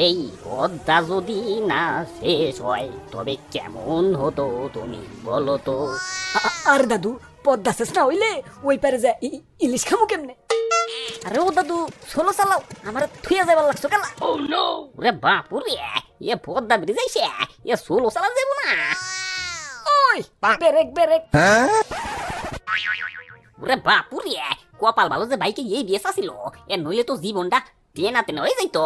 এই পদ্মা যদি না শেষ হয় তবে কেমন হতো তুমি বলো তো? আর দাদু পদ্মা শেষ না হইলে ওই পারে যায় ই- ইলিশ খামু কেমনে? আরে ও দাদু সোলো চালাও আমার থুয়া যাবার লাগছো কেলা। ওরে বাপুরে এ পদ্মা ব্রিজ আইসে এ সোলো চালা যাব না। ওই বেরেক বেরেক। ওরে বাপুরে কপাল ভালো যে বাইকে এই বিয়ে ছিল এ নইলে তো জীবনটা টেনা টেনা হয়ে যাইতো।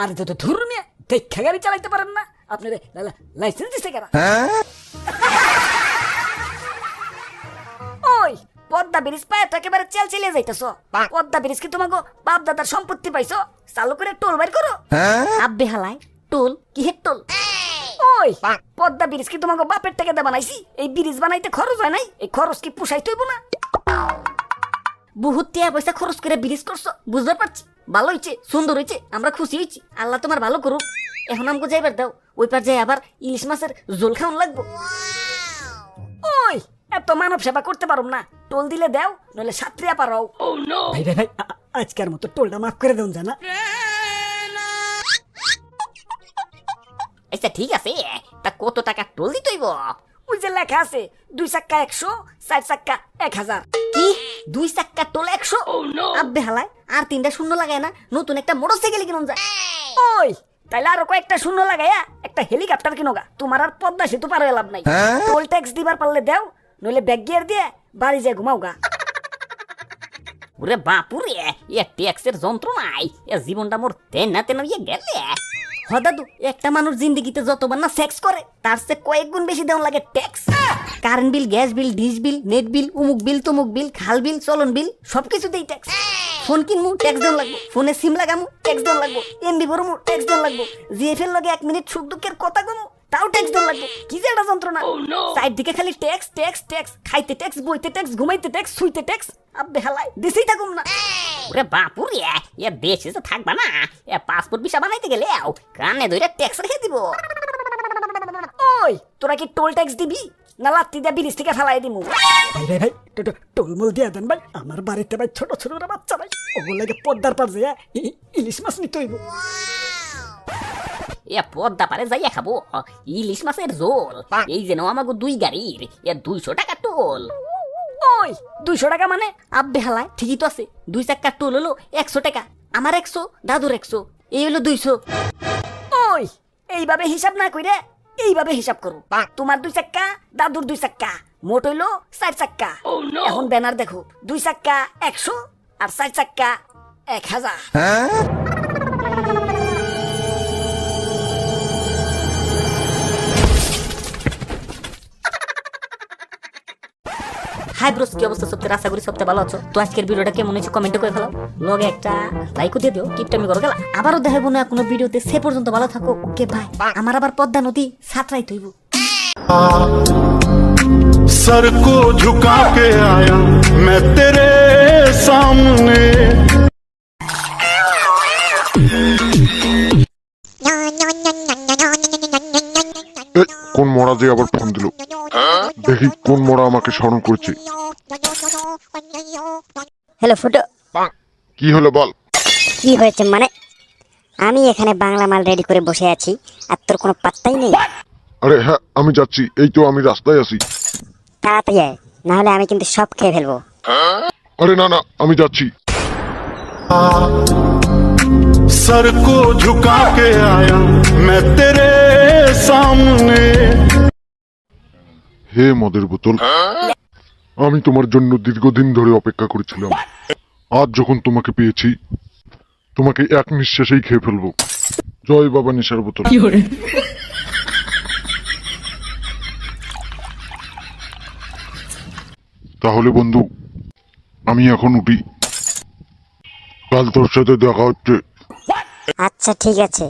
আর দাদু ধরু মিয়া দেখা গাড়ি চালাইতে পারেন না। আপনার লাইসেন্স দিছে কেনা ওই পদ্মা ব্রিজ পায় তো একেবারে চেল চেলে যাইতেছ। পদ্মা ব্রিজ কি তোমাকে বাপ দাদার সম্পত্তি পাইছো? চালু করে টোল বাইর করো। আব্বে হালাই টোল কি হে টোল? ওই পদ্মা ব্রিজ কি তোমাকে বাপের টাকা দিয়ে বানাইছি? এই ব্রিজ বানাইতে খরচ হয় নাই? এই খরচ কি পুষাই তৈব না? বহুত টিয়া পয়সা খরচ করে ব্রিজ করছ বুঝতে পারছি? ভালো হয়েছে সুন্দর হয়েছে আমরা খুশি হয়েছি আল্লাহ তোমার ভালো করুক। এখন আমাকে যাইবার দাও ওই পার যাই আবার ইলিশ মাছের জোল খাওয়ান লাগবো। ওই এত মানব সেবা করতে পারো না। টোল দিলে দাও নইলে সাত্রিয়া পারাও। ভাই ভাই ভাই আজকের মতো টোলটা মাফ করে দেন জানা। আচ্ছা ঠিক আছে। তা কত টাকা টোল দিতেইব ওই যে লেখা আছে দুই চাক্কা একশো চার চাক্কা এক হাজার। কি? দুই চাক্কা টোল একশো? আব্বে হালায় আর তিনটা শূন্য লাগায় না? নতুন একটা মোটরসাইকেল কিনুন যায় ওই তাইলে আরও কয়েকটা শূন্য লাগাইয়া একটা হেলিকপ্টার কিনোগা তোমার আর পদ্মা সেতু পার হয়ে লাভ নাই। টোল ট্যাক্স দিবার পারলে দাও নইলে ব্যাগ গিয়ার দিয়ে বাড়ি যায় ঘুমাওগা ওরে বাপুরে এ ট্যাক্সের যন্ত্রণাই এ জীবনটা মোর তেনা তেনা ইয়ে গেলে। হ দাদু, একটা মানুষ জিন্দিগিতে যতবার না সেক্স করে, তার চেয়ে কয়েক গুণ বেশি দেওয়া লাগে tax current bill gas bill dish bill net bill উমুক বিল তুমুক বিল খাল বিল চলন বিল সবকিছুতেই ট্যাক্স ফোন কিনমু ট্যাক্স দেওয়া লাগবো। ফোনে সিম লাগামু ট্যাক্স দেওয়া লাগবো। এমবি ভরমু ট্যাক্স দেওয়া লাগবো। জিএফ এর লগে এক মিনিট সুখ দুঃখের কথা কমু। তাও ট্যাক্স দেওয়া লাগবো কি যে একটা যন্ত্রণা। সাইড দিকে খালি ট্যাক্স ট্যাক্স ট্যাক্স খাইতে ট্যাক্স বইতে ট্যাক্স ঘুমাইতে ট্যাক্স শুইতে ট্যাক্স আব্বে হালাই দিছেই থাকুম না। ওরে বাপুরে এ দেশে যে থাকবা না এ পাসপোর্ট ভিসা বানাইতে গেলে কানে ধরে ট্যাক্স রেখে দিব। ওই তোরা কি টোল ট্যাক্স দিবি? না লাত্তি দিয়ে ব্রিজ থেকে ফেলাই দিমু? ভাই ভাই ভাই টোলমুল দিয়ে দেন ভাই। আমার বাড়িতে ভাই ছোট ছোট বাচ্চা ভাই। ওগুলোকে পদ্মার পার যে ইলিশ মাছ নিতে হইব। এ পদ্মা পারে যাইয়া খাব। ইলিশ মাছের ঝোল। এই যেন আমাকে দুই গাড়ির। এ দুইশো টাকা টোল। ওই দুইশো টাকা মানে আব্বে হালায় ঠিকই তো আছে। দুই চাক্কার টোল হলো একশো টাকা আমার একশো দাদুর একশো এই হলো দুইশো। ওই এইভাবে হিসাব না কইরে এইভাবে হিসাব করো। তোমার দুই চাক্কা দাদুর দুই চাক্কা মোট হইল চার চাক্কা। এখন ব্যানার দেখো দুই চাক্কা একশো আর চার চাক্কা এক হাজার। হাই ব্রোস কি অবস্থা সত্যি আশা করি সবটা ভালো আছো তো আজকের ভিডিওটা কেমন হয়েছে কমেন্টে করে ফেলো লগে একটা লাইকও দিয়ে দিও কিপটা আমি করো গেলা আবারও দেখাবো না কোনো ভিডিওতে সে পর্যন্ত ভালো থাকো ওকে ভাই আমার আবার পদ্মা নদী সাঁতরাই তৈব सर को झुका के आया मैं तेरे सामने কোন মরা যে আবার ফোন দিল দেখি কোন মরা আমাকে স্মরণ করছে হ্যালো ফুটো কি হলো বল কি হয়েছে মানে আমি এখানে বাংলা মাল রেডি করে বসে আছি আর তোর কোনো পাত্তাই নেই আরে হ্যাঁ আমি যাচ্ছি এই তো আমি রাস্তায় আছি তাড়াতাড়ি আয় নাহলে আমি কিন্তু সব খেয়ে ফেলবো আরে না না আমি যাচ্ছি सर को झुका के आया मैं तेरे সামনে। হে মদের বোতল আমি তোমার জন্য দীর্ঘদিন ধরে অপেক্ষা করেছিলাম। আজ যখন তোমাকে পেয়েছি তোমাকে এক নিঃশ্বাসেই খেয়ে ফেলব। জয় বাবা নেশার বোতল। তাহলে বন্ধু আমি এখন উঠি। কাল তোর সাথে দেখা হচ্ছে। আচ্ছা ঠিক আছে।